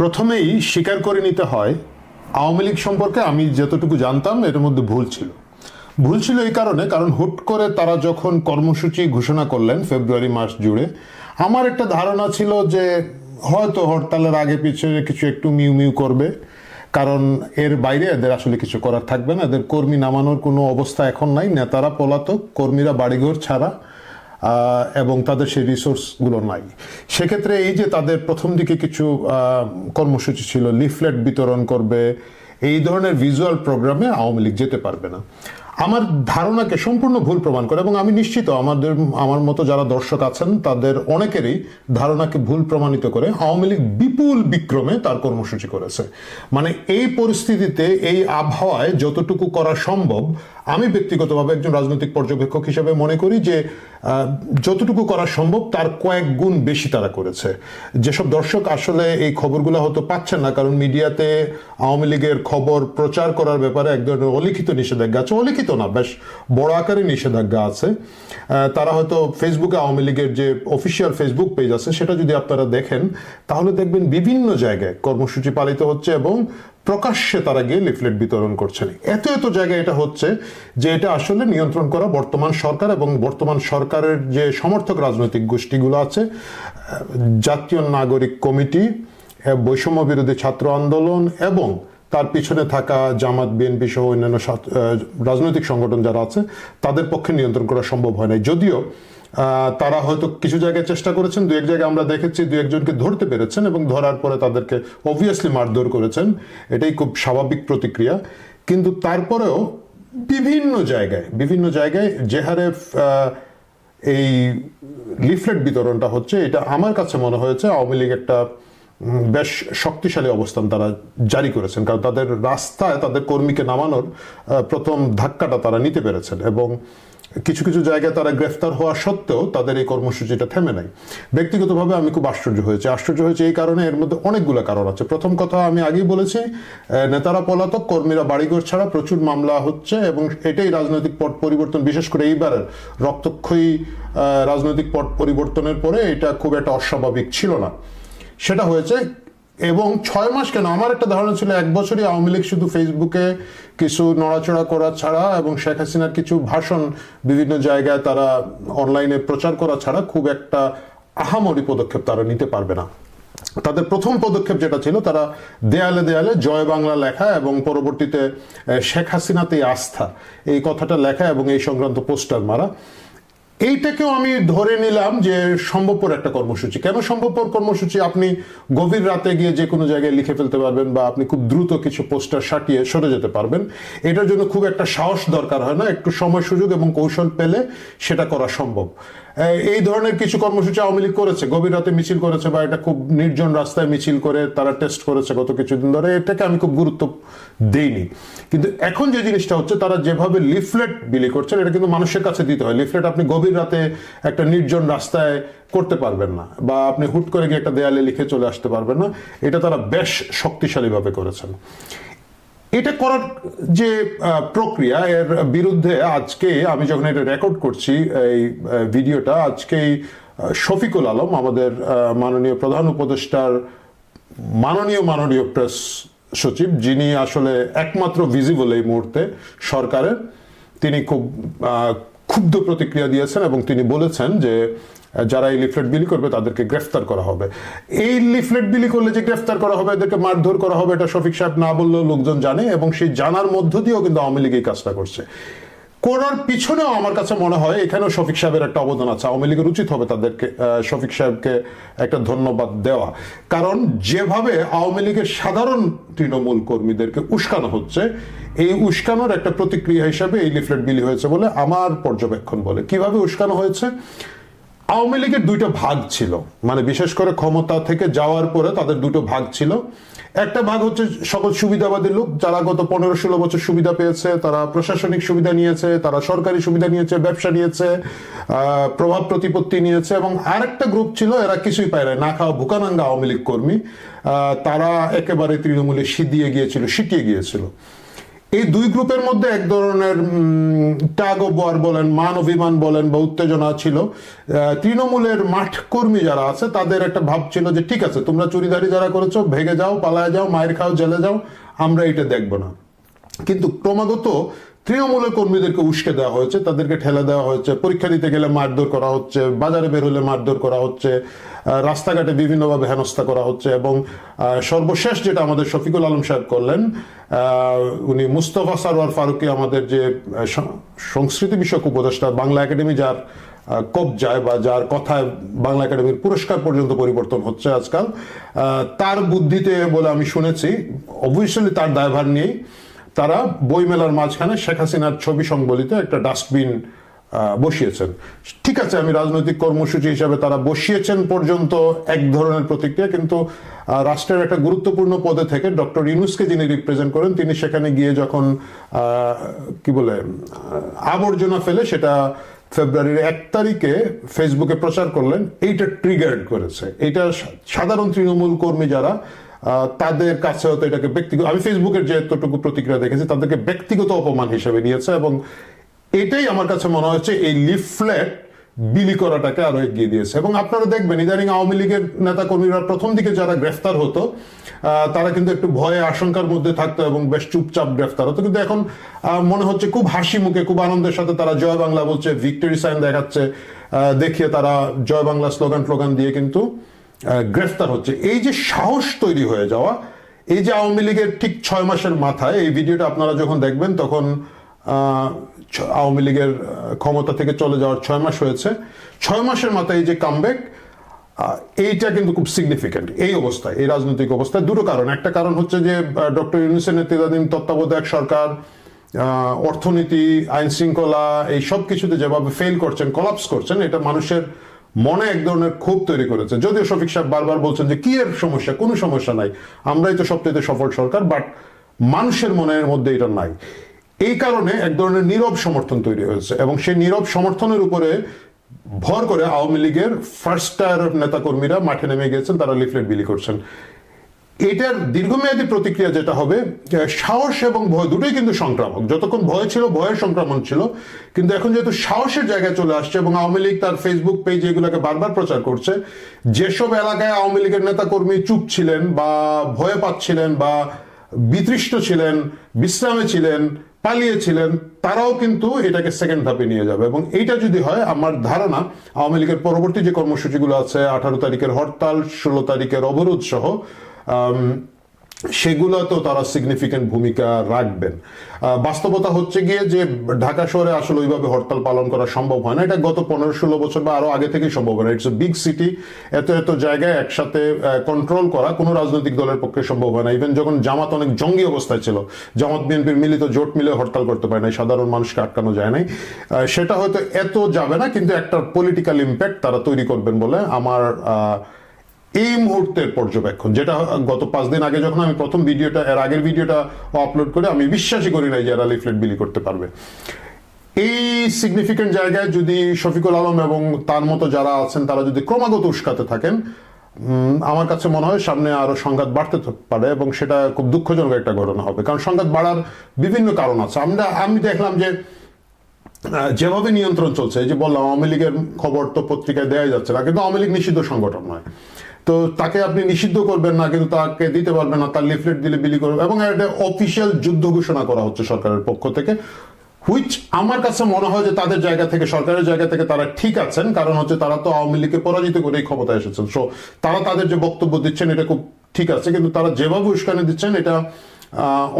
প্রথমেই স্বীকার করে নিতে হয়, আওয়ামী লীগ সম্পর্কে আমি যতটুকু জানতাম এর মধ্যে ভুল ছিল। ভুল ছিল এই কারণে, কারণ হুট করে তারা যখন কর্মসূচি ঘোষণা করলেন ফেব্রুয়ারি মাস জুড়ে, আমার একটা ধারণা ছিল যে হয়তো হরতালের আগে পিছনে কিছু একটু মিউ মিউ করবে, কারণ এর বাইরে এদের আসলে কিছু করার থাকবে না। এদের কর্মী নামানোর কোনো অবস্থা এখন নাই। নেতারা, পলাতক কর্মীরা, বাড়িঘর ছাড়া এবং তাদের সেই রিসোর্সগুলো নাই। সেক্ষেত্রে এই যে তাদের প্রথম দিকে কিছু কর্মসূচি ছিল লিফলেট বিতরণ করবে, এই ধরনের ভিজুয়াল প্রোগ্রামে আওয়ামী লীগ যেতে পারবে না। আমার ধারণাকে সম্পূর্ণ ভুল প্রমাণ করে এবং আমি নিশ্চিত আমাদের, আমার মতো যারা দর্শক আছেন, তাদের অনেকেরই ধারণাকে ভুল প্রমাণিত করে আওয়ামী লীগ বিপুল বিক্রমে তার কর্মসূচি করেছে। মানে এই পরিস্থিতিতে, এই আবহাওয়ায় যতটুকু করা সম্ভব আমি ব্যক্তিগতভাবে একজন রাজনৈতিক পর্যবেক্ষক হিসেবে মনে করি যে যতটুকু করা সম্ভব তার কয়েক গুণ বেশি তারা করেছে। যেসব দর্শক আসলে এই খবরগুলো হয়তো পাচ্ছেন না, কারণ মিডিয়াতে আওয়ামী লীগের খবর প্রচার করার ব্যাপারে এক ধরনের অলিখিত নিষেধাজ্ঞা আছে। অলিখিত না, বেশ বড় আকারে নিষেধাজ্ঞা আছে। তারা হয়তো ফেসবুকে আওয়ামী লীগের যে অফিসিয়াল ফেসবুক পেজ আছে, সেটা যদি আপনারা দেখেন, তাহলে দেখবেন বিভিন্ন জায়গায় কর্মসূচি পালিত হচ্ছে এবং প্রকাশ্যে তারা গিয়ে লিফলেট বিতরণ করছেন। এত এত জায়গায় এটা হচ্ছে যে এটা আসলে নিয়ন্ত্রণ করা বর্তমান সরকার এবং বর্তমান সরকারের যে সমর্থক রাজনৈতিক গোষ্ঠীগুলো আছে জাতীয় নাগরিক কমিটি আহ, বৈষম্য বিরোধী ছাত্র আন্দোলন এবং তার পিছনে থাকা জামাত বিএনপি সহ অন্যান্য রাজনৈতিক সংগঠন যারা আছে তাদের পক্ষে নিয়ন্ত্রণ করা সম্ভব হয় নাই। যদিও তারা হয়তো কিছু জায়গায় চেষ্টা করেছেন, দু এক জায়গায় আমরা দেখেছি দু একজনকে ধরতে পেরেছেন এবং ধরার পরে তাদেরকে অবভিয়াসলি মারধর করেছেন। এটাই খুব স্বাভাবিক প্রতিক্রিয়া। কিন্তু তারপরেও বিভিন্ন জায়গায় বিভিন্ন জায়গায় যে হারে এই লিফলেট বিতরণটা হচ্ছে, এটা আমার কাছে মনে হয়েছে আওয়ামী লীগ একটা বেশ শক্তিশালী অবস্থান তারা জারি করেছেন। কারণ তাদের রাস্তায় তাদের কর্মীকে নামানোর প্রথম ধাক্কাটা তারা নিতে পেরেছেন এবং কিছু কিছু জায়গায় তারা গ্রেফতার হওয়া সত্ত্বেও তাদের এই কর্মসূচিটা থেমে নাই। ব্যক্তিগতভাবে আমি খুব আশ্চর্য হয়েছে। আশ্চর্য হয়েছে এই কারণে এর মধ্যে অনেকগুলো কারণ আছে। প্রথম কথা আমি আগেই বলেছি নেতারা পলাতক, কর্মীরা বাড়িঘর ছাড়া প্রচুর মামলা হচ্ছে এবং এটাই রাজনৈতিক পট পরিবর্তন, বিশেষ করে এইবার রক্তক্ষয়ী রাজনৈতিক পট পরিবর্তনের পরে এটা খুব একটা অস্বাভাবিক ছিল না। সেটা হয়েছে এবং ছয় মাস কেন? আমার একটা ধারণা ছিল এক বছরই আওয়ামী লীগ শুধু ফেসবুকে কিছু নড়াচড়া করা ছাড়া এবং শেখ হাসিনার কিছু ভাষণ বিভিন্ন জায়গায় তারা অনলাইনে প্রচার করা ছাড়া খুব একটা আহামরি পদক্ষেপ তারা নিতে পারবে না। তাদের প্রথম পদক্ষেপ যেটা ছিল, তারা দেয়ালে দেয়ালে জয় বাংলা লেখা এবং পরবর্তীতে শেখ হাসিনাতেই আস্থা। এই কথাটা লেখা এবং এই সংক্রান্ত পোস্টার মারা। এইটাকেও আমি ধরে নিলাম যে সম্ভবপর একটা কর্মসূচি। কেন সম্ভবপর কর্মসূচি? আপনি গভীর রাতে গিয়ে যে কোনো জায়গায় লিখে ফেলতে পারবেন বা আপনি খুব দ্রুত কিছু পোস্টার সাটিয়ে সরে যেতে পারবেন। এটার জন্য খুব একটা সাহস দরকার হয় না, একটু সময় সুযোগ এবং কৌশল পেলে সেটা করা সম্ভব। এই- ধরনের কিছু কর্মসূচি আওয়ামী লীগ করেছে। গভীর রাতে মিছিল করেছে বা এটা খুব নির্জন রাস্তায় মিছিল করে তারা টেস্ট করেছে গত কিছুদিন ধরে। এটাকে আমি খুব গুরুত্ব দেইনি। কিন্তু এখন যে জিনিসটা হচ্ছে, তারা যেভাবে লিফলেট বিলি করছেন, এটা কিন্তু মানুষের কাছে দিতে হয়। লিফলেট আপনি গভীর রাতে একটা নির্জন রাস্তায় করতে পারবেন না বা আপনি হুট করে গিয়ে একটা দেয়ালে লিখে চলে আসতে পারবেন না। এটা তারা বেশ শক্তিশালীভাবে করেছেন। এটা করার যে প্রক্রিয়া, এর বিরুদ্ধে আজকে আমি যখন এটা রেকর্ড করছি, এই ভিডিওটা, আজকেই শফিকুল আলম, আমাদের মাননীয় প্রধান উপদেষ্টার মাননীয় মাননীয় প্রেস সচিব, যিনি আসলে একমাত্র ভিজিবল এই মুহূর্তে সরকারের, তিনি খুব ক্ষুব্ধ প্রতিক্রিয়া দিয়েছেন এবং তিনি বলেছেন যে যারা এই লিফলেট বিলি করবে তাদেরকে গ্রেফতার করা হবে। এই লিফলেট বিলি করলে যে গ্রেফতার করা হবে, এদেরকে মারধর করা হবে, এটা শফিক সাহেব না বললেও লোকজন জানে এবং সেই জানার মধ্য দিয়েও কিন্তু আওয়ামী লীগ এই কাজটা করছে। করার পিছনেও আমার কাছে মনে হয় এখানেও শফিক সাহেবের একটা অবদান আছে। আওয়ামী লীগের উচিত হবে তাদেরকে শফিক সাহেবকে একটা ধন্যবাদ দেওয়া। কারণ যেভাবে আওয়ামী লীগের সাধারণ তৃণমূল কর্মীদেরকে উস্কানো হচ্ছে, এই উস্কানোর একটা প্রতিক্রিয়া হিসাবে এই লিফলেট বিলি হয়েছে বলে আমার পর্যবেক্ষণ বলে। কীভাবে উস্কানো হয়েছে? আওয়ামী লীগের দুইটা ভাগ ছিল। মানে বিশেষ করে ক্ষমতা থেকে যাওয়ার পরে তাদের দুটো ভাগ ছিল। একটা ভাগ হচ্ছে সকল সুবিধাবাদী লোক, যারা গত পনেরো ষোলো বছর সুবিধা পেয়েছে, তারা প্রশাসনিক সুবিধা নিয়েছে, তারা সরকারি সুবিধা নিয়েছে, ব্যবসা নিয়েছে প্রভাব প্রতিপত্তি নিয়েছে এবং আরেকটা গ্রুপ ছিল, এরা কিছুই পায় না খাওয়া ভুকানাঙ্গা আওয়ামী লীগ কর্মী। তারা একেবারে তৃণমূলে সিদিয়ে গিয়েছিল সিটিয়ে গিয়েছিল। এই দুই গ্রুপের মধ্যে এক ধরনের টাগ অফ ওয়ার বলেন, মান অভিমান বলেন, বা উত্তেজনা ছিল। তৃণমূলের মাঠ কর্মী যারা আছে, তাদের একটা ভাব ছিল যে, ঠিক আছে, তোমরা চুরিদারি যারা করেছ ভেগে যাও, পালায় যাও, মায়ের খাও, জেলে যাও, আমরা এটা দেখব না। কিন্তু ক্রমাগত তৃণমূলের কর্মীদেরকে উস্কে দেওয়া হয়েছে, তাদেরকে ঠেলে দেওয়া হয়েছে, পরীক্ষা দিতে গেলে মারধর করা হচ্ছে, বাজারে বের হলে মারধর করা হচ্ছে রাস্তাঘাটে বিভিন্নভাবে হেনস্থা করা হচ্ছে এবং সর্বশেষ যেটা আমাদের শফিকুল আলম সাহেব করলেন উনি মুস্তফা সারোয়ার ফারুকি আমাদের যে সংস্কৃতি বিষয়ক উপদেষ্টা, বাংলা একাডেমি যার কবজায় বা যার কথায় বাংলা একাডেমির পুরস্কার পর্যন্ত পরিবর্তন হচ্ছে আজকাল তার বুদ্ধিতে বলে আমি শুনেছি অবভিয়াসলি তার দায়ভার নিয়েই তারা বইমেলার মাঝখানে শেখ হাসিনার ছবি সংবলিত একটা ডাস্টবিন বসিয়েছেন। ঠিক আছে, আমি রাজনৈতিক কর্মসূচি হিসাবে তারা বসিয়েছেন পর্যন্ত এক ধরনের প্রতিক্রিয়া, কিন্তু রাষ্ট্রের একটা গুরুত্বপূর্ণ পদে থেকে ডক্টর ইউনুসকে যিনি রিপ্রেজেন্ট করেন, তিনি সেখানে গিয়ে যখন কি বলে আবর্জনা ফেলে সেটা ফেব্রুয়ারির এক তারিখে ফেসবুকে প্রচার করলেন, এইটা ট্রিগার্ড করেছে। এটা সাধারণ তৃণমূল কর্মী যারা তাদের কাছে হয়তো এটাকে ব্যক্তিগত আমি ফেসবুকের যে এতটুকু প্রতিক্রিয়া দেখেছি, তাদেরকে ব্যক্তিগত অপমান হিসেবে নিয়েছে এবং এটাই আমার কাছে মনে হচ্ছে এই লিফলেট বিলি করাটাকে আরও এগিয়ে দিয়েছে। এবং আপনারা দেখবেন, ইদানিং আওয়ামী লীগের নেতা কর্মীরা প্রথম দিকে যারা গ্রেফতার হতো তারা কিন্তু একটু ভয়ে আশঙ্কার মধ্যে থাকতো এবং বেশ চুপচাপ গ্রেফতার হতো। কিন্তু এখন মনে হচ্ছে খুব হাসি মুখে, খুব আনন্দের সাথে তারা জয় বাংলা বলছে ভিক্টরি সাইন দেখাচ্ছে দেখিয়ে তারা জয় বাংলা স্লোগান স্লোগান দিয়ে কিন্তু গ্রেফতার হচ্ছে। এই যে সাহস তৈরি হয়ে যাওয়া, এই যে আওয়ামী লীগের ঠিক ছয় মাসের মাথায়, এই ভিডিওটা আপনারা যখন দেখবেন, তখন আওয়ামী লীগের ক্ষমতা থেকে চলে যাওয়ার ছয় মাস হয়েছে। ছয় মাসের মাথায় এই যে কামব্যাক এইটা কিন্তু খুব সিগনিফিক্যান্ট এই অবস্থায়, এই রাজনৈতিক অবস্থায় দুটো কারণ। একটা কারণ হচ্ছে যে ডক্টর ইউনুসের নেতৃত্বাধীন তত্ত্বাবধায়ক সরকার অর্থনীতি আইন শৃঙ্খলা এই সব কিছুতে যেভাবে ফেল করছেন কলাপস করছেন, এটা মানুষের মনে এক ধরনের ক্ষোভ তৈরি করেছে। যদিও শফিক সাহেব বারবার বলছেন যে, কি এর সমস্যা? কোনো সমস্যা নাই। আমরাই তো সবচেয়ে সফল সরকার বাট মানুষের মনের মধ্যে এটা নাই। এই কারণে এক ধরনের নীরব সমর্থন তৈরি হয়েছে এবং সেই নীরব সমর্থনের উপরে ভর করে আওয়ামী লীগের ফার্স্ট টায়ার নেতাকর্মীরা মাঠে নেমে গেছেন তারা লিফলেট বিলি করছেন। এটার দীর্ঘমেয়াদী প্রতিক্রিয়া যেটা হবে সাহস এবং ভয় দুটোই কিন্তু সংক্রামক। যতক্ষণ ভয় ছিল, ভয়ের সংক্রমণ ছিল। কিন্তু এখন যেহেতু সাহসের জায়গায় চলে আসছে এবং আওয়ামী লীগ তার ফেসবুক পেজ এগুলোকে বারবার প্রচার করছে, যেসব এলাকায় আওয়ামী লীগের নেতাকর্মী চুপ ছিলেন বা ভয়ে পাচ্ছিলেন বা বিতৃষ্ট ছিলেন, বিশ্রামে ছিলেন পালিয়েছিলেন তারাও কিন্তু এটাকে সেকেন্ড ধাপে নিয়ে যাবে। এবং এইটা যদি হয়, আমার ধারণা আওয়ামী লীগের পরবর্তী যে কর্মসূচিগুলো আছে, আঠারো তারিখের হরতাল, ষোলো তারিখের অবরোধ সহ সেগুলোতেও তারা সিগনিফিক্যান্ট ভূমিকা রাখবেন। বাস্তবতা হচ্ছে গিয়ে যে ঢাকা শহরে আসলে ওইভাবে হরতাল পালন করা সম্ভব হয় না। এটা গত পনেরো ষোলো বছর বা আরও আগে থেকেই সম্ভব হয় না। ইটস এ বিগ সিটি এত এত জায়গায় একসাথে কন্ট্রোল করা কোনো রাজনৈতিক দলের পক্ষে সম্ভব হয় না। ইভেন যখন জামাত অনেক জঙ্গি অবস্থায় ছিল, জামাত, বিএনপির মিলিত জোট মিলে হরতাল করতে পারে না সাধারণ মানুষকে আটকানো যায় নাই। সেটা হয়তো এত যাবে না, কিন্তু একটা পলিটিক্যাল ইম্প্যাক্ট তারা তৈরি করবেন বলে আমার এই মুহূর্তের পর্যবেক্ষণ, যেটা গত পাঁচ দিন আগে যখন আমি প্রথম ভিডিওটা, এর আগের ভিডিওটা আপলোড করে আমি বিশ্বাসই করি নাই যে এরা লিফলেট বিলি করতে পারবে। এই সিগনিফিকেন্ট জায়গায় যদি শফিকুল আলম এবং তার মতো যারা আছেন, তারা যদি ক্রমাগত উস্কাতে থাকেন আমার কাছে মনে হয় সামনে আরও সংঘাত বাড়তে পারে এবং সেটা খুব দুঃখজনক একটা ঘটনা হবে। কারণ সংঘাত বাড়ার বিভিন্ন কারণ আছে। আমরা, আমি দেখলাম যে যেভাবে নিয়ন্ত্রণ চলছে যে বললাম, আওয়ামী লীগের খবর তো পত্রিকায় দেওয়া যাচ্ছে না, কিন্তু আওয়ামী লীগ নিষিদ্ধ সংগঠন নয়। তো তাকে আপনি নিষিদ্ধ করবেন না, কিন্তু তাকে দিতে পারবেন না, তার লিফলেট দিলে বিলি করবে। এবং একটা অফিসিয়াল যুদ্ধ ঘোষণা করা হচ্ছে সরকারের পক্ষ থেকে হুইচ আমার কাছে মনে হয় যে তাদের জায়গা থেকে, সরকারের জায়গা থেকে তারা ঠিক আছেন, কারণ হচ্ছে তারা তো আওয়ামী লীগকে পরাজিত করে এই ক্ষমতায় এসেছেন। সো তারা তাদের যে বক্তব্য দিচ্ছেন, এটা খুব ঠিক আছে, কিন্তু তারা যেভাবে উস্কানি দিচ্ছেন, এটা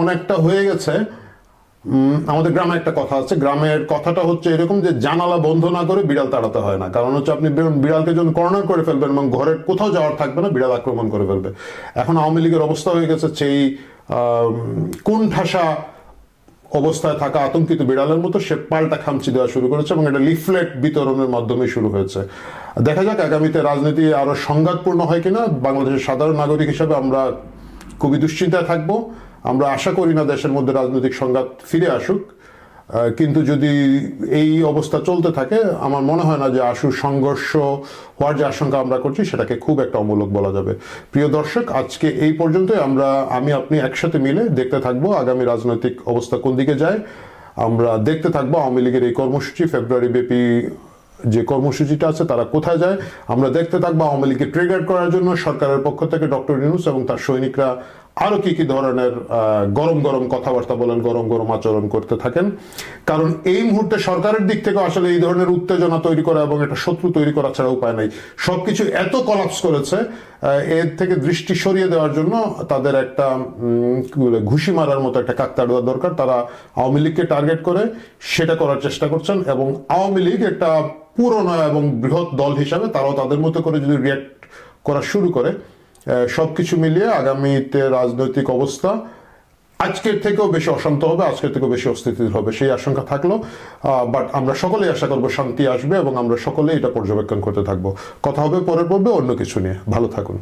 অনেকটা হয়ে গেছে। আমাদের গ্রামে একটা কথা আছে। গ্রামের কথাটা হচ্ছে এরকম যে জানালা বন্ধ না করে বিড়াল তাড়াতে হয় না। কারণ হচ্ছে আপনি বিড়ালকে যখন কর্নার করে ফেলবেন এবং ঘরের কোথাও যাওয়ার থাকবে না, বিড়াল আক্রমণ করে ফেলবে। এখন আওয়ামী লীগের অবস্থা হয়ে গেছে সেই কোন ঠাসা অবস্থায় থাকা আতঙ্কিত বিড়ালের মতো সে পাল্টা খামচি দেওয়া শুরু করেছে এবং এটা লিফলেট বিতরণের মাধ্যমে শুরু হয়েছে। দেখা যাক আগামীতে রাজনীতি আরও সংঘাতপূর্ণ হয় কিনা। বাংলাদেশের সাধারণ নাগরিক হিসাবে আমরা খুবই দুশ্চিন্তায় থাকব। আমরা আশা করি না দেশের মধ্যে রাজনৈতিক সংঘাত ফিরে আসুক। কিন্তু যদি এই অবস্থা চলতে থাকে, আমার মনে হয় না যে আশু সংঘর্ষ হওয়ার যে আশঙ্কা আমরা করছি, সেটাকে খুব একটা অমূলক বলা যাবে। প্রিয় দর্শক, আজকে এই পর্যন্তই। আমরা, আমি, আপনি একসাথে মিলে দেখতে থাকব আগামী রাজনৈতিক অবস্থা কোন দিকে যায়। আমরা দেখতে থাকব আওয়ামী লীগের এই কর্মসূচি, ফেব্রুয়ারি ব্যাপী যে কর্মসূচিটা আছে, তারা কোথায় যায়। আমরা দেখতে থাকব আওয়ামী লীগকে ট্রিগার করার জন্য সরকারের পক্ষ থেকে ডক্টর ইউনুস এবং তার সৈনিকরা আরও কি কি ধরনের গরম গরম কথাবার্তা বলেন, গরম গরম আচরণ করতে থাকেন। কারণ এই মুহূর্তে সরকারের দিক থেকে আসলে এই ধরনের উত্তেজনা তৈরি করা এবং একটা শত্রু তৈরি করা ছাড়া উপায় নাই। সবকিছু এত কলাপস করেছে এর থেকে দৃষ্টি সরিয়ে দেওয়ার জন্য তাদের একটা ঘুষি মারার মতো একটা কাকতাড়ুয়া দরকার। তারা আওয়ামী লীগকে টার্গেট করে, সেটা করার চেষ্টা করছেন এবং আওয়ামী লীগ একটা পুরনো এবং বৃহৎ দল হিসাবে তারাও তাদের মতো করে যদি রিয়াক্ট করা শুরু করে আহ, সবকিছু মিলিয়ে আগামীতে রাজনৈতিক অবস্থা আজকের থেকেও বেশি অশান্ত হবে আজকের থেকেও বেশি অস্থিতির হবে সেই আশঙ্কা থাকল। বাট আমরা সকলেই আশা করব শান্তি আসবে এবং আমরা সকলেই এটা পর্যবেক্ষণ করতে থাকব। কথা হবে পরের পর্বে অন্য কিছু নিয়ে। ভালো থাকুন।